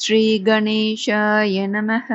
ஸ்ரீ கணேஷாய நமக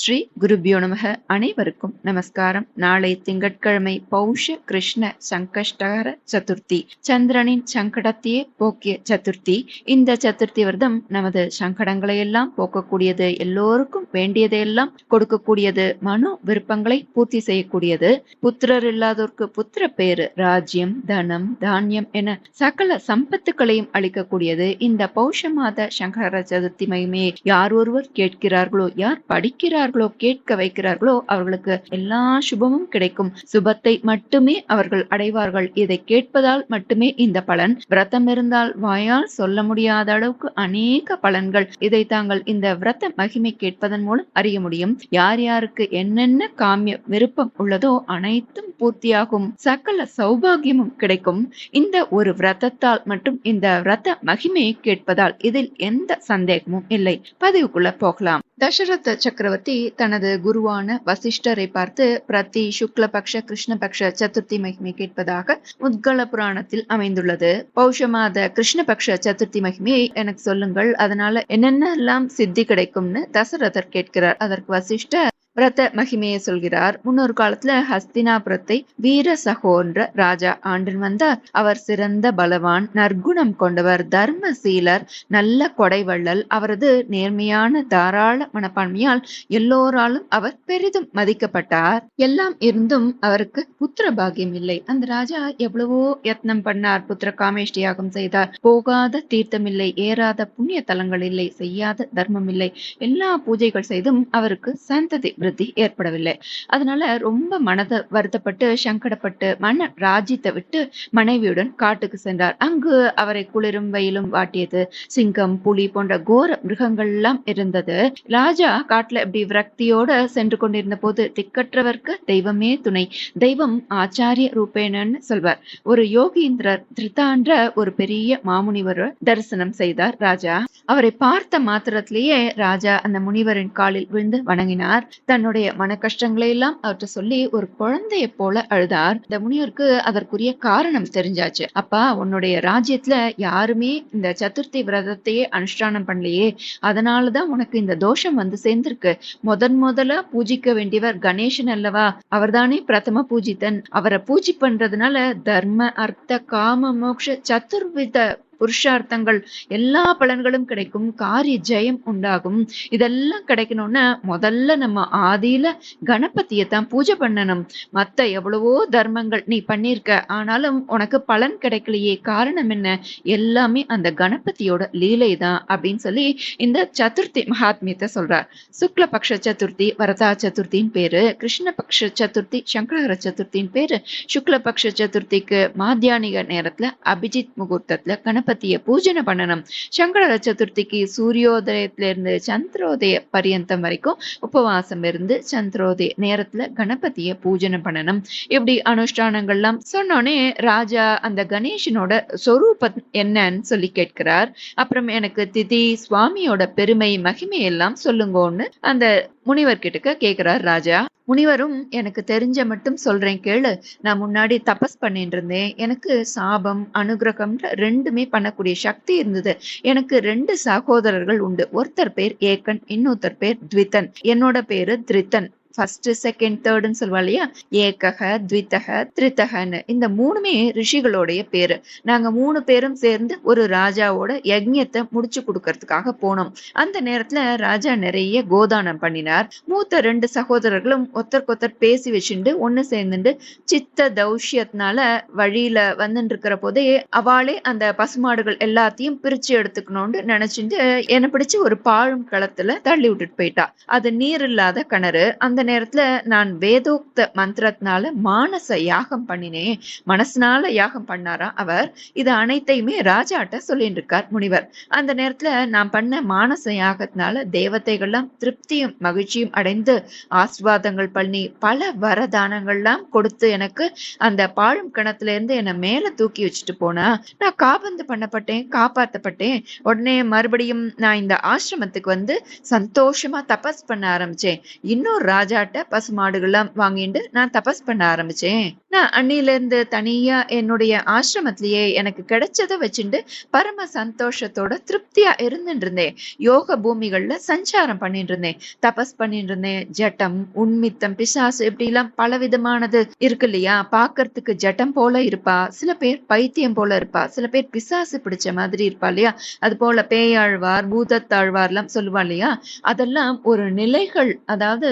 ஸ்ரீ குருபியோ நமக அனைவருக்கும் நமஸ்காரம். நாளை திங்கட்கிழமை பௌஷ கிருஷ்ண சங்கஷ்டகர சதுர்த்தி சந்திரனின் சங்கடத்தையே போக்கிய சதுர்த்தி. இந்த சதுர்த்தி விரதம் நமது சங்கடங்களை எல்லாம் போக்கக்கூடியது எல்லோருக்கும் வேண்டியதையெல்லாம் கொடுக்கக்கூடியது மனோ விருப்பங்களை பூர்த்தி செய்யக்கூடியது. புத்திரர் இல்லாதோர்க்கு புத்திர பேரு ராஜ்யம் தனம் தானியம் என சகல சம்பத்துக்களையும் அளிக்கக்கூடியது. இந்த பௌஷ மாத சங்கர சதுர்த்தி மகிமையை யார் ஒருவர் கேட்கிறார்களோ யார் படிக்கிறார்களோ கேட்க வைக்கிறார்களோ அவர்களுக்கு எல்லா சுபமும் கிடைக்கும். சுபத்தை மட்டுமே அவர்கள் அடைவார்கள். இதை கேட்பதால் மட்டுமே இந்த பலன். விரதம் இருந்தால் வாயால் சொல்ல முடியாத அளவுக்கு அநேக பலன்கள். இதை தாங்கள் இந்த விரத மகிமை கேட்பதன் மூலம் அறிய முடியும். யார் யாருக்கு என்னென்ன காமிய விருப்பம் உள்ளதோ அனைத்தும் பூர்த்தியாகும். சகல சௌபாகியமும் கிடைக்கும். இந்த ஒரு விரதத்தால் மற்றும் இந்த விரத மகிமையை கேட்பதால் இதில் எந்த சந்தேகம் சந்தேகமும் இல்லை பதிவுக்குள்ள போகலாம். தசரத சக்கரவர்த்தி தனது குருவான வசிஷ்டரை பார்த்து பிரதி சுக்லபக்ஷ கிருஷ்ணபக்ஷ சதுர்த்தி மகிமை கேட்பதாக உத்கல புராணத்தில் அமைந்துள்ளது. பௌஷ மாத கிருஷ்ணபக்ஷ சதுர்த்தி மகிமையை எனக்கு சொல்லுங்கள் அதனால என்னென்ன எல்லாம் சித்தி கிடைக்கும்னு தசரதர் கேட்கிறார். அதற்கு வசிஷ்டர் பிரத மகிமையை சொல்கிறார். முன்னொரு காலத்துல ஹஸ்தினாபுரத்தை வீர சகோன்ற ராஜா ஆண்டு வந்தார். அவர் சிறந்த பலவான் நற்குணம் கொண்டவர் தர்மசீலர் நல்ல கொடைவள்ளல். அவரது நேர்மையான தாராள மனப்பான்மையால் எல்லோராலும் அவர் பெரிதும் மதிக்கப்பட்டார். எல்லாம் இருந்தும் அவருக்கு புத்திர பாகியம் இல்லை. அந்த ராஜா எவ்வளவோ யத்னம் பண்ணார். புத்திர காமேஷ்டி யாகம் செய்தார். போகாத தீர்த்தம் இல்லை. ஏறாத புண்ணிய தலங்கள் இல்லை. செய்யாத தர்மம் இல்லை. எல்லா பூஜைகள் செய்தும் அவருக்கு சந்ததி அபிவிருத்தி ஏற்படவில்லை. அதனால ரொம்ப மனத வருத்தப்பட்டு சங்கடப்பட்டு மன ராஜ்யத்தை விட்டு மனைவியுடன் காட்டுக்கு சென்றார். அங்கு அவரை குளிரும் வெயிலும் வாட்டியது சிங்கம் புலி போன்ற கோர மிருகங்கள் எல்லாம் இருந்தது. ராஜா காட்டுல இப்படி விரக்தியோட சென்று கொண்டிருந்த போது திக்கற்றவர்க்கு தெய்வமே துணை தெய்வம் ஆச்சாரிய ரூபேணன்னு சொல்வார். ஒரு யோகீந்திரர் திருத்தான்ற ஒரு பெரிய மாமுனிவர் தரிசனம் செய்தார் ராஜா. அவரை பார்த்த மாத்திரத்திலேயே ராஜா அந்த முனிவரின் காலில் விழுந்து வணங்கினார். தன்னுடைய மன கஷ்டங்களை எல்லாம் அவர்கிட்ட சொல்லி ஒரு குழந்தைய போல அழுதார். இந்த முனிவருக்கு அதற்குரிய காரணம் தெரிஞ்சாச்சு. அப்பா உன்னுடைய ராஜ்யத்துல யாருமே இந்த சதுர்த்தி விரதத்தையே அனுஷ்டானம் பண்ணலையே. அதனாலதான் உனக்கு இந்த தோஷம் வந்து சேர்ந்திருக்கு. முதன் முதலா பூஜிக்க வேண்டியவர் கணேசன் அல்லவா? அவர்தானே பிரதம பூஜித்தன். அவரை பூஜி பண்றதுனால தர்ம அர்த்த காம மோக்ஷ சதுர்வித புருஷார்த்தங்கள் எல்லா பலன்களும் கிடைக்கும் காரிய ஜெயம் உண்டாகும். இதெல்லாம் கிடைக்கணும்னா முதல்ல நம்ம ஆதியில கணபதியை தான் பூஜை பண்ணணும். மத்த எவ்வளவோ தர்மங்கள் நீ பண்ணிருக்க ஆனாலும் உனக்கு பலன் கிடைக்கலையே காரணம் என்ன? எல்லாமே அந்த கணபதியோட லீலை தான் அப்படின்னு சொல்லி இந்த சதுர்த்தி மகாத்மியத்தை சொல்றார். சுக்லபக்ஷ சதுர்த்தி வரதா சதுர்த்தின்னு பேரு கிருஷ்ணபக்ஷ சதுர்த்தி சங்கரஹர சதுர்த்தின்னு பேரு. சுக்லபக்ஷ சதுர்த்திக்கு மாத்தியானிக நேரத்துல அபிஜித் முகூர்த்தத்துல கணபதி கணபதிய பூஜனை பண்ணணும். சங்கர சதுர்த்திக்கு சூரியோதயத்துல இருந்து சந்திரோதய பரியந்தம் வரைக்கும் உபவாசம் இருந்து சந்திரோதய நேரத்துல கணபதிய பூஜனை பண்ணணும். இப்படி அனுஷ்டானங்கள்லாம் சொன்னோடனே ராஜா அந்த கணேசனோட சொரூபம் என்னன்னு சொல்லி கேட்கிறார். அப்புறம் எனக்கு திதி சுவாமியோட பெருமை மகிமை எல்லாம் சொல்லுங்கன்னு அந்த முனிவர் கிட்டக்க கேக்குறார் ராஜா முனிவரும் எனக்கு தெரிஞ்ச மட்டும் சொல்றேன் கேளு. நான் முன்னாடி தபஸ் பண்ணிட்டு இருந்தேன். எனக்கு சாபம் அனுகிரகம் ரெண்டுமே பண்ணக்கூடிய சக்தி இருந்தது. எனக்கு ரெண்டு சகோதரர்கள் உண்டு. ஒருத்தர் பேர் ஏக்கன் இன்னொருத்தர் பேர் த்விதன் என்னோட பேரு த்ரித்தன். ஃபர்ஸ்ட் செகண்ட் தேர்டுன்னு சொல்லுவா இல்லையா? ஏக்கக த்வித்தக திரித்தகன்னு இந்த மூணுமே ரிஷிகளுடைய பேரு. நாங்க மூணு பேரும் சேர்ந்து ஒரு ராஜாவோட யஜ்யத்தை முடிச்சு கொடுக்கறதுக்காக போனோம். அந்த நேரத்துல ராஜா நிறைய கோதானம் பண்ணினார். மூத்த ரெண்டு சகோதரர்களும் ஒருத்தருக்கொத்தர் பேசி வச்சுட்டு ஒன்னு சேர்ந்துட்டு சித்த தௌஷ்யத்தினால வழியில வந்துட்டு இருக்கிற போதே அவளே அந்த பசுமாடுகள் எல்லாத்தையும் பிரிச்சு எடுத்துக்கணும்னு நினைச்சிட்டு என்னை பிடிச்சு ஒரு பாழும் களத்துல தள்ளி விட்டுட்டு போயிட்டா. அது நீர் இல்லாத கிணறு. அந்த நேரத்துல நான் வேதோக்த மந்திரத்தினால மானச யாகம் பண்ணினேன். மனசுனால யாகம் பண்ணாரா? அவர் இது அனைத்தையுமே ராஜாட்ட சொல்லிட்டு இருக்கார் முனிவர். அந்த நேரத்துல நான் பண்ண மானச யாகத்தினால தேவதைகள்லாம் திருப்தியும் மகிழ்ச்சியும் அடைந்து ஆஸ்வாதங்கள் பண்ணி பல வரதானங்கள்லாம் கொடுத்து எனக்கு அந்த பாழும் கிணத்துல இருந்து என்னை மேல தூக்கி வச்சுட்டு போனா நான் காபந்து பண்ணப்பட்டேன் காப்பாத்தப்பட்டேன். உடனே மறுபடியும் நான் இந்த ஆசிரமத்துக்கு வந்து சந்தோஷமா தபஸ் பண்ண ஆரம்பிச்சேன். இன்னொரு ராஜ ராஜாட்ட பசுமாடுகள்லாம் வாங்கிட்டு நான் தபஸ் பண்ண ஆரம்பிச்சேன். நான் அன்னில இருந்து தனியா என்னுடைய ஆசிரமத்திலேயே எனக்கு கிடைச்சதை வச்சுட்டு பரம சந்தோஷத்தோட திருப்தியா இருந்துட்டு இருந்தேன் யோக பூமிகள்ல சஞ்சாரம் பண்ணிட்டு இருந்தேன் தபஸ் பண்ணிட்டு இருந்தேன் ஜட்டம் உண்மித்தம் பிசாசு இப்படி எல்லாம் பல விதமானது இருக்கு இல்லையா பாக்குறதுக்கு ஜட்டம் போல இருப்பா. சில பேர் பைத்தியம் போல இருப்பா. சில பேர் பிசாசு பிடிச்ச மாதிரி இருப்பா இல்லையா? அது போல பேயாழ்வார் பூதத்தாழ்வார் எல்லாம் சொல்லுவா இல்லையா? அதெல்லாம் ஒரு நிலைகள் அதாவது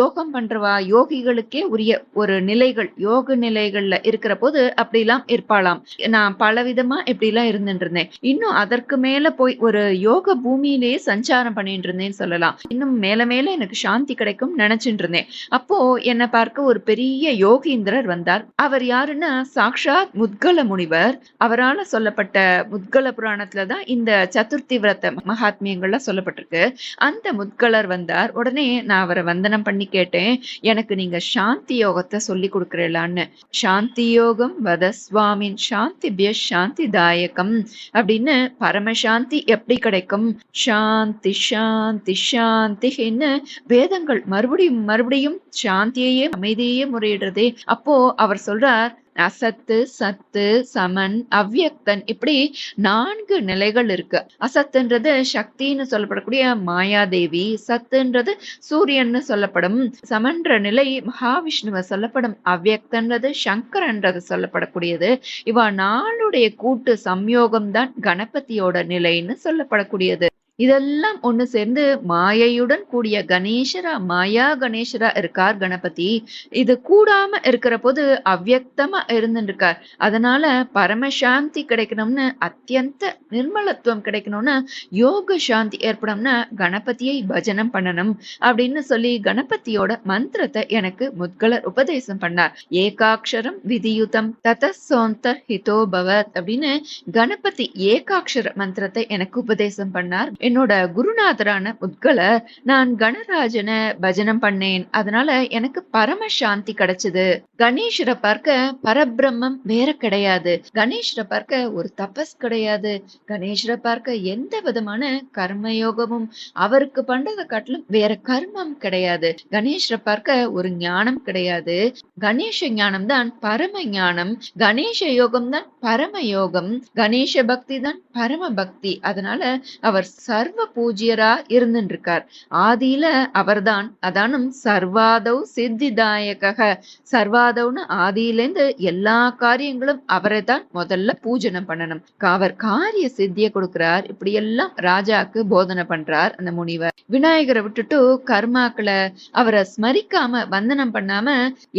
யோகம் பண்றவா? யோகிகளுக்கே உரிய ஒரு நிலைகள் யோக நிலைகள்ல இருக்கிற போது அப்படிலாம் இருப்பாளாம். நான் பல விதமா இப்படிலாம் இருந்துட்டு இருந்தேன் இன்னும் அதற்கு மேல போய் ஒரு யோக பூமியிலேயே சஞ்சாரம் பண்ணிட்டு இருந்தேன்னு சொல்லலாம். இன்னும் மேல மேல எனக்கு சாந்தி கிடைக்கும் நினைச்சிட்டு இருந்தேன் அப்போ என்னை பார்க்க ஒரு பெரிய யோகீந்திரர் வந்தார். அவர் யாருன்னா சாக்ஷாத் முத்கல முனிவர். அவரால சொல்லப்பட்ட முத்கல புராணத்துல தான் இந்த சதுர்த்தி விரத மகாத்மியங்கள்லாம் சொல்லப்பட்டிருக்கு. அந்த முத்கலர் வந்தார். உடனே நான் அவரை வந்தனம் பண்ணி கேட்டேன். எனக்கு நீங்க சாந்தி யோகத்தை சொல்லி கொடுக்குறீங்களான்னு சாந்தி யோகம் வத சுவாமின் சாந்தி பிய சாந்தி தாயகம் அப்படின்னு பரமசாந்தி எப்படி கிடைக்கும்? சாந்தி சாந்தி சாந்தின்னு வேதங்கள் மறுபடியும் மறுபடியும் சாந்தியையே அமைதியே முறையிடுறதே. அப்போ அவர் சொல்றார் அசத்து சத்து சமன் அவ்வியக்தன் இப்படி நான்கு நிலைகள் இருக்கு. அசத்துன்றது சக்தின்னு சொல்லப்படக்கூடிய மாயாதேவி சத்துன்றது சூரியன்னு சொல்லப்படும். சமன்ற நிலை மகாவிஷ்ணுவ சொல்லப்படும். அவ்யக்தன்றது சங்கரன்றது சொல்லப்படக்கூடியது. இவ நாளுடைய கூட்டு சம்யோகம் தான் கணபதியோட நிலைன்னு சொல்லப்படக்கூடியது. இதெல்லாம் ஒன்று சேர்ந்து மாயையுடன் கூடிய கணேசரா மாயா கணேசரா இருக்கார் கணபதி. இது கூடாம இருக்கிற போது அவ்வக்தமா இருந்துட்டு இருக்கார் அதனால பரமசாந்தி கிடைக்கணும்னு அத்தியந்த நிர்மலத்துவம் கிடைக்கணும்னு யோக சாந்தி ஏற்படும்னா கணபதியை பஜனம் பண்ணணும் அப்படின்னு சொல்லி கணபதியோட மந்திரத்தை எனக்கு முத்கலர் உபதேசம் பண்ணார். ஏகாட்சரம் விதியுதம் தத ஹிதோபவத் ஹிதோ பவத் அப்படின்னு கணபதி ஏகாட்சர மந்திரத்தை எனக்கு உபதேசம் பண்ணார். என்னோட குருநாதரான உத்கல நான் கணராஜனை பஜனம் பண்ணேன். அதனால எனக்கு பரம சாந்தி கிடைச்சது. கணேஷரை பார்க்க பரபிரம்மம் வேற கிடையாது. கணேஷரை பார்க்க ஒரு தபஸ் கிடையாது. கணேஷரை பார்க்க எந்த விதமான கர்மயோகமும் அவருக்கு பண்றதை காட்டிலும் வேற கர்மம் கிடையாது. கணேஷரை பார்க்க ஒரு ஞானம் கிடையாது. கணேச ஞானம் தான் பரம ஞானம். கணேச யோகம் தான் பரம யோகம். கணேச பக்தி தான் பரம பக்தி. அதனால அவர் சர்வ பூஜ்யரா இருந்துட்டு இருக்கார் ஆதியில அவர்தான். அதானும் சர்வாதவ் சித்திதாயக சர்வாதவ்னு ஆதியிலேருந்து எல்லா காரியங்களும் அவரை தான் முதல்ல பூஜனம் பண்ணணும். அவர் காரிய சித்திய கொடுக்கிறார். இப்படி எல்லாம் ராஜாக்கு போதனை பண்றார் அந்த முனிவர். விநாயகரை விட்டுட்டு கர்மாக்களை அவரை ஸ்மரிக்காம வந்தனம் பண்ணாம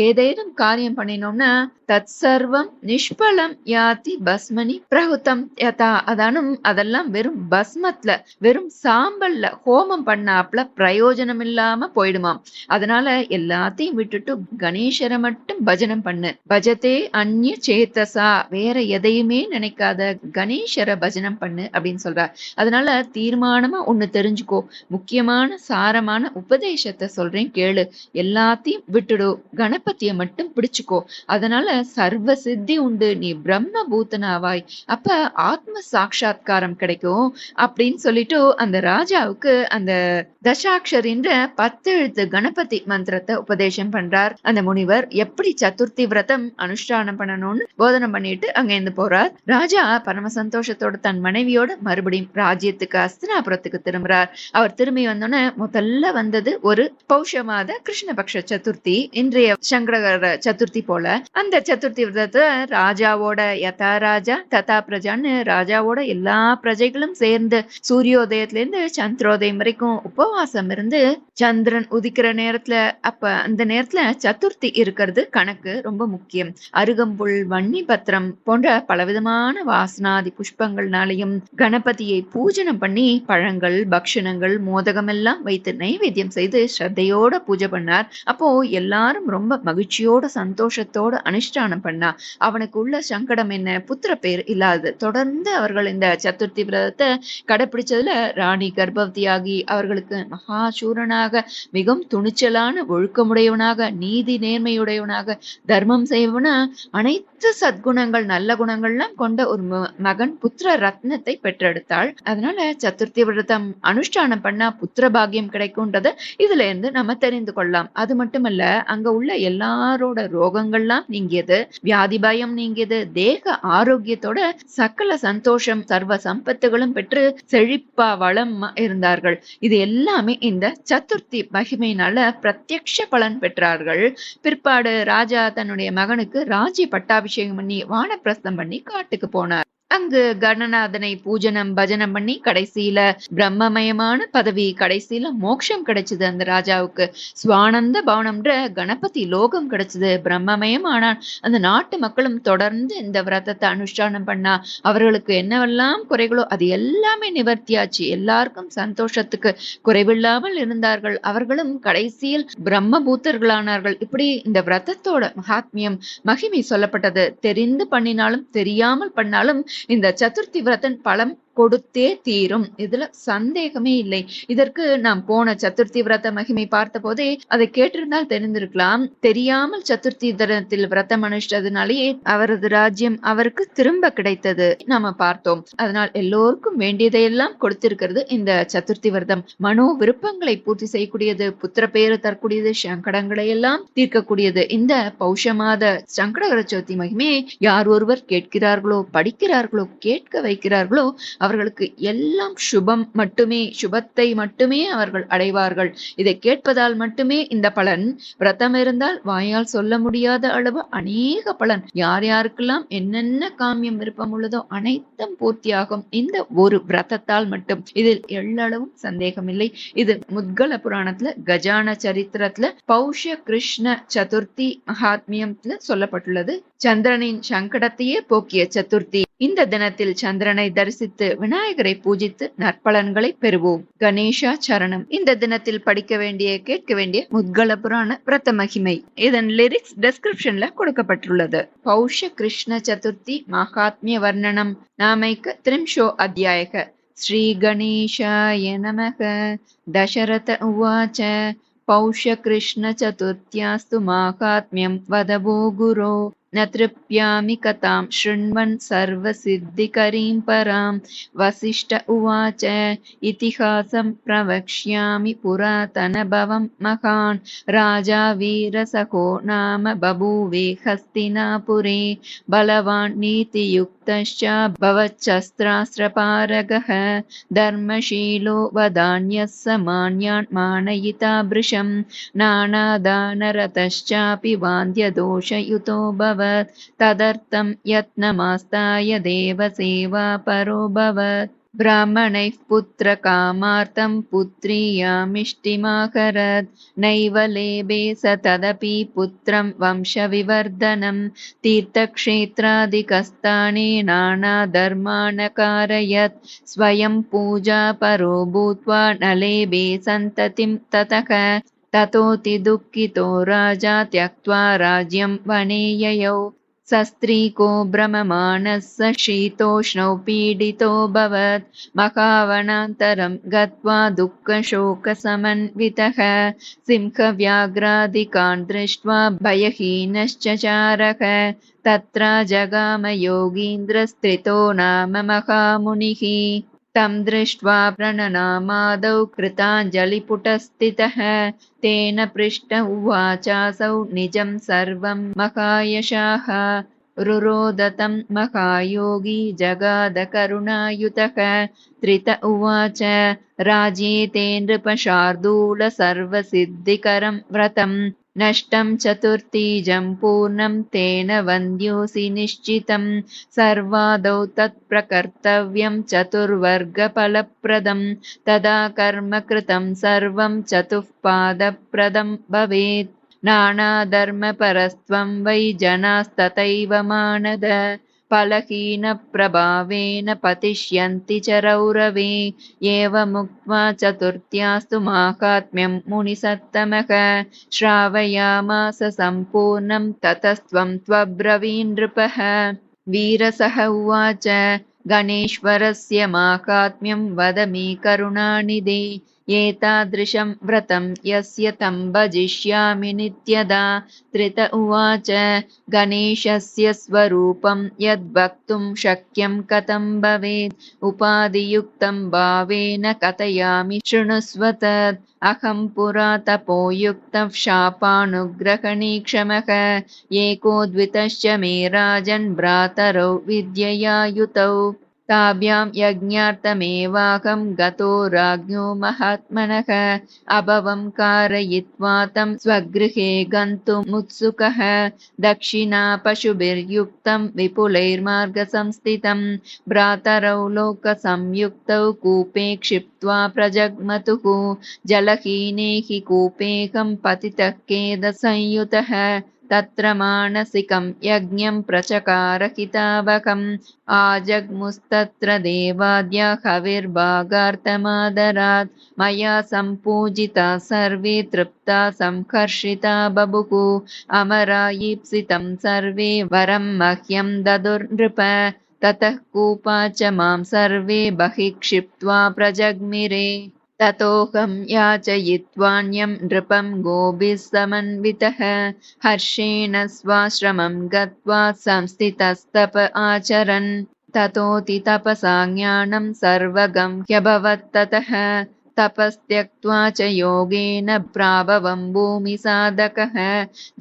ஏதேனும் காரியம் பண்ணினோம்னா தத் சர்வம் நிஷ்பலம் யாதி பஸ்மனி பிரகுத்தம் யதா. அதானும் அதெல்லாம் வெறும் பஸ்மத்துல வெறும் சாம்பல்ல ஹோமம் பண்ணாப்ல பிரயோஜனம் இல்லாம போயிடுமாம். அதனால எல்லாத்தையும் விட்டுட்டு கணேசரை மட்டும் பஜனம் பண்ணு. பஜத்தே அந்நிய சேத்தசா. வேற எதையுமே நினைக்காத கணேசரை பஜனம் பண்ணு அப்படின்னு சொல்றார். அதனால தீர்மானமா ஒண்ணு தெரிஞ்சுக்கோ. முக்கியமான சாரமான உபதேசத்தை சொல்றேன் கேளு. எல்லாத்தையும் விட்டுடு. கணபதியை மட்டும் பிடிச்சுக்கோ. அதனால சர்வ சித்தி உண்டு. நீ பிரம்ம பூத்தனாவாய். அப்ப ஆத்ம சாட்சா்காரம் கிடைக்கும் அப்படின்னு சொல்லிட்டு அந்த ராஜாவுக்கு அந்த தசாட்சரின்ற பத்து எழுத்து கணபதி மந்திரத்தை உபதேசம் பண்றார். அந்த முனிவர் எப்படி சதுர்த்தி விரதம் அனுஷ்டானம் பண்ணணும்னு போதனை பண்ணிட்டு அங்க இருந்து போறார். ராஜா பரம சந்தோஷத்தோட தன் மனைவியோட மறுபடியும் ராஜ்யத்துக்கு அஸ்தினாபுரத்துக்கு திரும்புறார். அவர் திரும்பி வந்தோன்னே முதல்ல வந்தது ஒரு பௌஷ மாத கிருஷ்ணபக்ஷ சதுர்த்தி இன்றைய சங்கரகர சதுர்த்தி போல. அந்த சதுர்த்தி விரதத்தை ராஜாவோட யதா ராஜா ததா பிரஜான்னு ராஜாவோட எல்லா பிரஜைகளும் சேர்ந்து சூரிய சூரியோதயத்திலேருந்து சந்திரோதயம் வரைக்கும் உபவாசம் இருந்து சந்திரன் உதிக்கிற நேரத்துல அப்ப அந்த நேரத்துல சதுர்த்தி இருக்கிறது கணக்கு ரொம்ப முக்கியம். அருகம்புல் வன்னி பத்திரம் போன்ற பலவிதமான வாசனாதி புஷ்பங்கள்னாலையும் கணபதியை பூஜனம் பண்ணி பழங்கள் பக்ஷணங்கள் மோதகம் எல்லாம் வைத்து நைவேத்தியம் செய்து ஸ்ரத்தையோட பூஜை பண்ணார். அப்போ எல்லாரும் ரொம்ப மகிழ்ச்சியோட சந்தோஷத்தோட அனுஷ்டானம் பண்ணா. அவனுக்கு உள்ள சங்கடம் என்ன? புத்திர பேர் இல்லாது தொடர்ந்து அவர்கள் இந்த சதுர்த்தி விரதத்தை கடைபிடிச்சதுல ராணி கர்ப்பவதியாகி அவர்களுக்கு மகாசூரனாக மிகவும் துணிச்சலான ஒழுக்கமுடையவனாக நீதி நேர்மையுடையவனாக தர்மம் செய்வனா அனைத்து சத்குணங்கள் நல்ல குணங்கள்லாம் கொண்ட ஒரு மகன் புத்திர ரத்னத்தை பெற்றெடுத்தாள். அதனால சதுர்த்தி விரதம் அனுஷ்டானம் பண்ணா புத்திர பாகியம் கிடைக்கும்ன்றத இதுல இருந்து நம்ம தெரிந்து கொள்ளலாம். அது மட்டுமல்ல அங்க உள்ள எல்லாரோட ரோகங்கள்லாம் நீங்கியது வியாதி பயம் நீங்கியது தேக ஆரோக்கியத்தோட சக்கல சந்தோஷம் சர்வ சம்பத்துகளும் பெற்று செழிப்ப வளம் இருந்தார்கள். இது எல்லாமே இந்த சதுர்த்தி மகிமையினால பிரத்யக்ஷ பலன் பெற்றார்கள். பிற்பாடு ராஜா தன்னுடைய மகனுக்கு ராஜ்ய பட்டாபிஷேகம் பண்ணி வானப்பிரஸ்தம் பண்ணி காட்டுக்கு போனார். அங்கு கணநாதனை பூஜனம் பஜனம் பண்ணி கடைசியில பிரம்மமயமான பதவி கடைசியில மோட்சம் கிடைச்சது அந்த ராஜாவுக்கு. சுவானந்த பவனம்ன்ற கணபதி லோகம் கிடைச்சது. பிரம்மமயம் ஆனான் அந்த நாட்டு மக்களும் தொடர்ந்து இந்த விரதத்தை அனுஷ்டானம் பண்ணா அவர்களுக்கு என்னவெல்லாம் குறைகளோ அது எல்லாமே நிவர்த்தியாச்சு. எல்லாருக்கும் சந்தோஷத்துக்கு குறைவில்லாமல் இருந்தார்கள். அவர்களும் கடைசியில் பிரம்மபூத்தர்களானார்கள். இப்படி இந்த விரதத்தோட மகாத்மியம் மகிமை சொல்லப்பட்டது. தெரிந்து பண்ணினாலும் தெரியாமல் பண்ணாலும் இந்த சதுர்த்தி விரதன் பலம் கொடுத்தே தீரும். இதுல சந்தேகமே இல்லை. இதற்கு நாம் போன சதுர்த்தி விரத மகிமை பார்த்த போதே அதை கேட்டிருந்தால் தெரிந்திருக்கலாம். தெரியாமல் சதுர்த்தி தினத்தில் விரதம் அனுஷ்டதுனாலேயே அவரது ராஜ்யம் அவருக்கு திரும்ப கிடைத்தது. நாம பார்த்தோம். அதனால் எல்லோருக்கும் வேண்டியதையெல்லாம் கொடுத்திருக்கிறது இந்த சதுர்த்தி விரதம். மனோ விருப்பங்களை பூர்த்தி செய்யக்கூடியது புத்திர பேரு தரக்கூடியது சங்கடங்களை எல்லாம் தீர்க்கக்கூடியது. இந்த பௌஷ மாத சங்கடகர சதுர்த்தி மகிமையை யார் ஒருவர் கேட்கிறார்களோ படிக்கிறார்களோ கேட்க வைக்கிறார்களோ அவர்களுக்கு எல்லாம் சுபம் மட்டுமே சுபத்தை மட்டுமே அவர்கள் அடைவார்கள். இதை கேட்பதால் மட்டுமே இந்த பலன். விரதம் இருந்தால் வாயால் சொல்ல முடியாத அளவு அநேக பலன். யார் யாருக்கெல்லாம் என்னென்ன காமியம் விருப்பம் உள்ளதோ அனைத்தும் பூர்த்தியாகும். இந்த ஒரு விரதத்தால் மட்டும். இதில் எள்ளளவும் சந்தேகமில்லை. இது முத்கல புராணத்துல கஜான சரித்திரத்துல பௌஷ கிருஷ்ண சதுர்த்தி மகாத்மியத்துல சொல்லப்பட்டுள்ளது. சந்திரனின் சங்கடத்தையே போக்கிய சதுர்த்தி இந்த தினத்தில் சந்திரனை தரிசித்து விநாயகரை பூஜித்து நற்பலன்களை பெறுவோம் கணேஷா சரணம் இந்த தினத்தில் படிக்க வேண்டிய கேட்க வேண்டிய முத்கல புராண பிரத மகிமை இதன் லிரிக்ஸ் டெஸ்கிரிப்ஷன்ல கொடுக்கப்பட்டுள்ளது பௌஷ கிருஷ்ண சதுர்த்தி மகாத்மிய வர்ணனம் நாமைக்க திரிம்ஷோ அத்தியாயக ஸ்ரீ கணேஷாய நமக தசரத உவாச்ச पौष्यकृष्णचतुर्थ्यास्तु माहात्म्यं वद वो गुरो न तृप्यामि कथां। शृण्वन् सर्वसिद्धिकरीं परां। वसिष्ठ उवाच इतिहासं प्रवक्ष्यामि पुरातनभवं महान्। राजा वीरसखो नाम बभूवे हस्तिनापुरे। बलवान् श्चा भवच्छस्त्रास्त्रपारगः। धर्मशीलो वदान्यः समान्यान् मानयिताभृशं नानादानरतश्चापि वाद्यदोषयुतो भव तदर्थं यत्नमास्ताय देवसेवापरो भव ब्राह्मणैः पुत्रकामार्तं पुत्रीयामिष्टिमाकरत् नैव लेभे स तदपि पुत्रं वंशविवर्धनं। तीर्थक्षेत्रादिकस्ताने नानाधर्मानकारयत् स्वयं पूजापरो भूत्वा न लेभे सन्ततिं ततः। ततोति दुःखितो राजा त्यक्त्वा राज्यं वने ययौ सस्त्रीको भ्रममाणः स शीतोष्णौ पीडितोऽभवत् महावनान्तरं गत्वा दुःखशोकसमन्वितः। सिंहव्याघ्रादिकान् दृष्ट्वा भयहीनश्चचारः तत्र जगाम योगीन्द्रस्त्रितो नाम महामुनिः तं दृष्ट्वा प्रणनामादौ कृताञ्जलिपुटस्थितः। तेन पृष्ट उवाचासौ निजं सर्वं महायशाः। रुरोदतं महायोगी जगादकरुणायुतः। त्रित उवाच राज्ये नृपशार्दूल सर्वसिद्धिकरं व्रतम् नष्टं चतुर्थीजं पूर्णं तेन वन्द्योऽसि निश्चितं। सर्वादौ तत्प्रकर्तव्यं चतुर्वर्गफलप्रदं। तदा कर्म कृतं सर्वं चतुःपादप्रदं भवेत्। नानाधर्मपरस्त्वं वै जनास्तथैव मानद फलहीनप्रभावेन पतिष्यन्ति च रौरवे एवमुक्त्वा चतुर्थ्यास्तु माहात्म्यं मुनिसत्तमः। श्रावयामास सम्पूर्णं ततस्त्वं त्वब्रवीन्नृपः वीरसः उवाच गणेश्वरस्य माहात्म्यं वद मे करुणानिधे एतादृशं व्रतं यस्य तं भजिष्यामि नित्यदा। त्रित उवाच गणेशस्य स्वरूपं यद्वक्तुं शक्यं कथं भवेत्? उपाधियुक्तं भावेन कथयामि शृणुस्व तत् अहं पुरा तपोयुक्तः शापानुग्रहणीक्षमः। एको द्वितश्च मे राजन् भ्रातरौ विद्यया युतौ ताभ्यां यज्ञार्थमेवाहं गतो राज्ञो महात्मनः अभवं कारयित्वा तं स्वगृहे गन्तुमुत्सुकः। दक्षिणा पशुभिर्युक्तं विपुलैर्मार्गसंस्थितं भ्रातरौ लोकसंयुक्तौ कूपे क्षिप्त्वा प्रजग्मतुः। जलहीने हि कूपेऽहं पतितः केदसंयुतः तत्र मानसिकं यज्ञं प्रचकारहितावकम् आजग्मुस्तत्र देवाद्य हविर्भागार्थमादरात् मया सम्पूजिता सर्वे तृप्ता संहर्षिता बभुः। अमरायीप्सितं सर्वे वरं मह्यं ददुर्नृप। ततः कूपा च मां सर्वे बहिः क्षिप्त्वा प्रजग्मिरे ततोऽहं याचयित्वान्यं नृपं गोभिः समन्वितः हर्षेण स्वाश्रमं गत्वा संस्थितस्तप आचरन्। ततोति सर्वगं ह्यभवत्ततः तपस्त्यक्त्वा च योगेन प्राभवं भूमिसाधकः।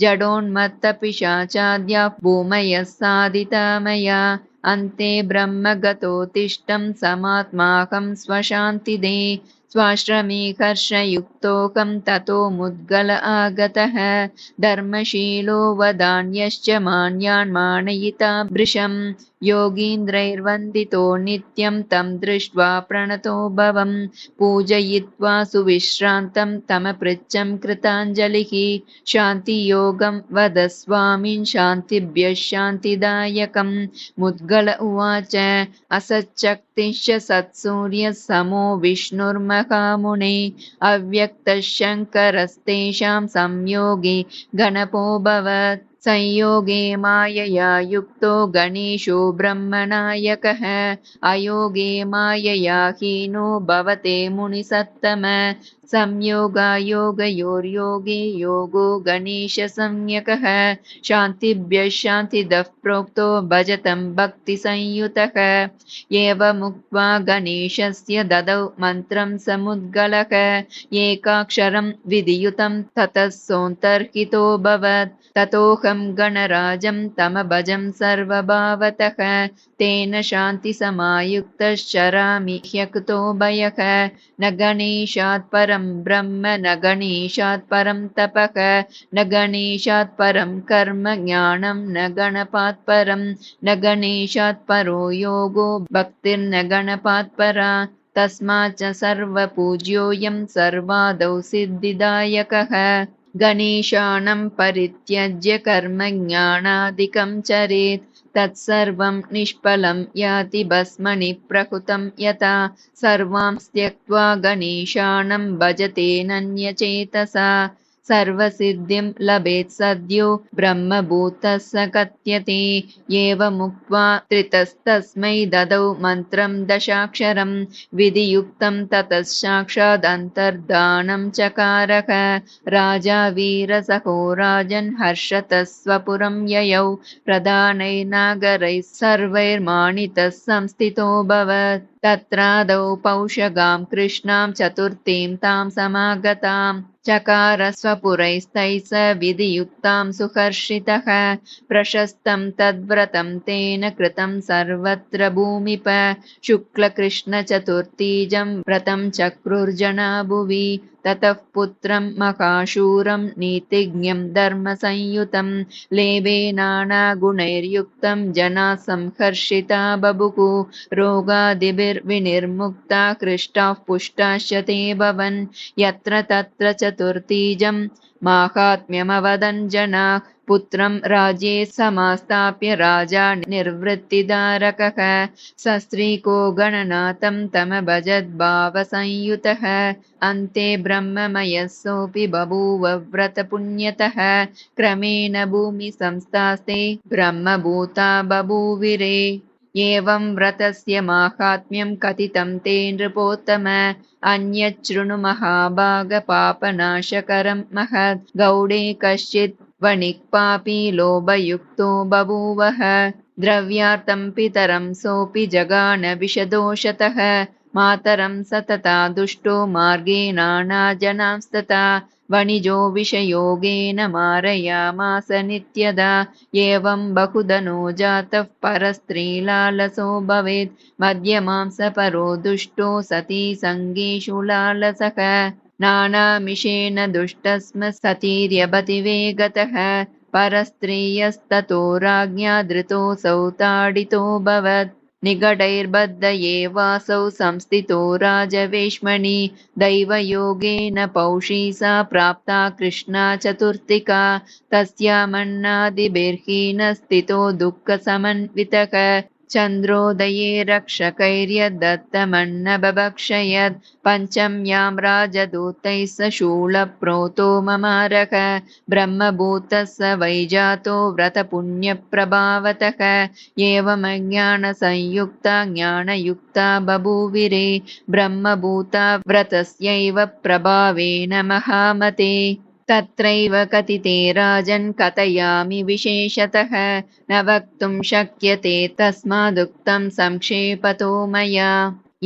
जडोन्मत्तपिशाचाद्या भूमयः साधिता मया। अन्ते ब्रह्मगतोत्तिष्ठं समात्माहं स्वशान्तिदे स्वाश्रमे हर्षयुक्तोऽहं ततो मुद्गल आगतः। धर्मशीलो वदान्यश्च मान्यान् मानयिता भृशं योगीन्द्रैर्वन्दितो नित्यं तं दृष्ट्वा प्रणतो भवं पूजयित्वा सुविश्रान्तं तमपृच्छं कृताञ्जलिः। शान्तियोगं वद स्वामिन् शान्तिभ्यः शान्तिदायकं मुद्गल उवाच असच्चक्तिश्च सत्सूर्यः समो विष्णुर्महामुने। अव्यक्तः शङ्करस्तेषां संयोगे गणपोऽभवत् संयोगे मायया युक्तो गणेशो ब्रह्मनायकः। अयोगे मायया हीनो भवते मुनिसत्तम संयोगायोगयोर्योगे योगो गणेशसंज्ञकः। शान्तिभ्यः शान्तिदः प्रोक्तो भजतं भक्तिसंयुतः। एवमुक्त्वा गणेशस्य ददौ मन्त्रं समुद्गलः। एकाक्षरं विधियुतं ततः सोऽन्तर्हितोऽभवत् ततोऽहं गणराजं तमभजं सर्वभावतः। तेन शान्तिसमायुक्तश्चरामि ह्यकुतो भयः। न गणेशात् परं ब्रह्म न गणेशात् परं तपः न गणेशात् परं कर्म ज्ञानं न गणपात् परं न गणेशात् परो योगो भक्तिर्न गणपात् परा तस्माच्च सर्वपूज्योऽयं सर्वादौ सिद्धिदायकः। गणेशानं परित्यज्य कर्मज्ञानादिकं चरेत् तत्सर्वं निष्फलं याति भस्मनि प्रहुतं यथा सर्वां त्यक्त्वा गणेशानं भजतेनन्यचेतसा सर्वसिद्धिं लभेत् सद्यो ब्रह्मभूतः स कथ्यते एवमुक्त्वा त्रितस्तस्मै ददौ मन्त्रं दशाक्षरं विधियुक्तं ततः साक्षादन्तर्धानं चकारः। राजा वीरसहो राजन् हर्षतः स्वपुरं ययौ प्रधानैर्नागरैः सर्वैर्माणितः संस्थितोऽभवत् तत्रादौ पौषगां कृष्णां चतुर्थीं तां समागतां चकार स्वपुरैस्तैः स विधियुक्तां सुहर्षितः प्रशस्तं तद्व्रतं तेन कृतं सर्वत्र भूमिप। शुक्लकृष्णचतुर्थीजं व्रतं चक्रुर्जना भुवि ततः पुत्रं महाशूरं नीतिज्ञं लेभे नानागुणैर्युक्तं जनाः संहर्षिता बभुः रोगादिभिर्विनिर्मुक्ता हृष्टाः पुष्टाश्च ते भवन् यत्र तत्र चतुर्थीजं माहात्म्यमवदन् जनाः पुत्रं राज्ये समास्थाप्य राजा निर्वृत्तिदारकः सस्त्रीको गणनाथं तमभजद्भावसंयुतः अन्ते ब्रह्ममयः सोऽपि बभूव व्रतपुण्यतः। क्रमेण भूमिसंस्थास्ते ब्रह्मभूता बभूविरे। एवं व्रतस्य माहात्म्यं कथितं ते नृपोत्तम। अन्यच्छृणु महाभागपापनाशकरं महत् गौडे कश्चित् वणिक्पापी लोभयुक्तो बभूवः द्रव्यार्थं पितरं सोऽपि जगान विषदोषतः मातरं स तथा दुष्टो मार्गेणानाजनांस्तथा वणिजो विषयोगेन मारयामास नित्यदा एवं बहुधनो जातः परस्त्रीलालसो भवेत् मद्यमांसपरो दुष्टो सती सङ्गेषु लालसः नानामिषेण दुष्टस्म सतीर्यभतिवेगतः परस्त्रियस्ततो राज्ञा धृतोऽसौ ताडितोऽभवत् निगडैर्बद्ध एवासौ संस्थितो राजवेश्मणि दैवयोगेन पौषी सा प्राप्ता कृष्णा चतुर्थिका तस्यामन्नादिभिर्हीनस्थितो दुःखसमन्वितः चन्द्रोदये रक्षकैर्यदत्तमन्न बभक्षयत् पञ्चम्यां राजदूतैः स शूलप्रोतो ममारः ब्रह्मभूतः स वैजातो व्रतपुण्यप्रभावतः। एवमज्ञानसंयुक्ता ज्ञानयुक्ता बभूविरे। ब्रह्मभूता व्रतस्यैव प्रभावेन महामते तत्रैव कथिते राजन् कथयामि विशेषतः। न वक्तुं शक्यते तस्मादुक्तं संक्षेपतो मया।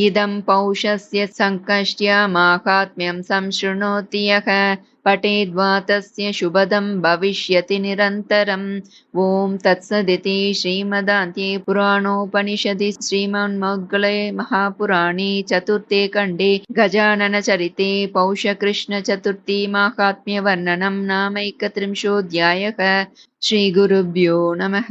इदं पौषस्य सङ्कष्ट्या माहात्म्यं संशृणोति यः पठेद्वा तस्य शुभदं भविष्यति निरन्तरम् ॐ तत्सदिति श्रीमदान्त्ये पुराणोपनिषदि श्रीमन्मौद्गले महापुराणे चतुर्थे खण्डे गजाननचरिते पौषकृष्णचतुर्थी माहात्म्यवर्णनं नामैकत्रिंशोऽध्यायः। श्रीगुरुभ्यो नमः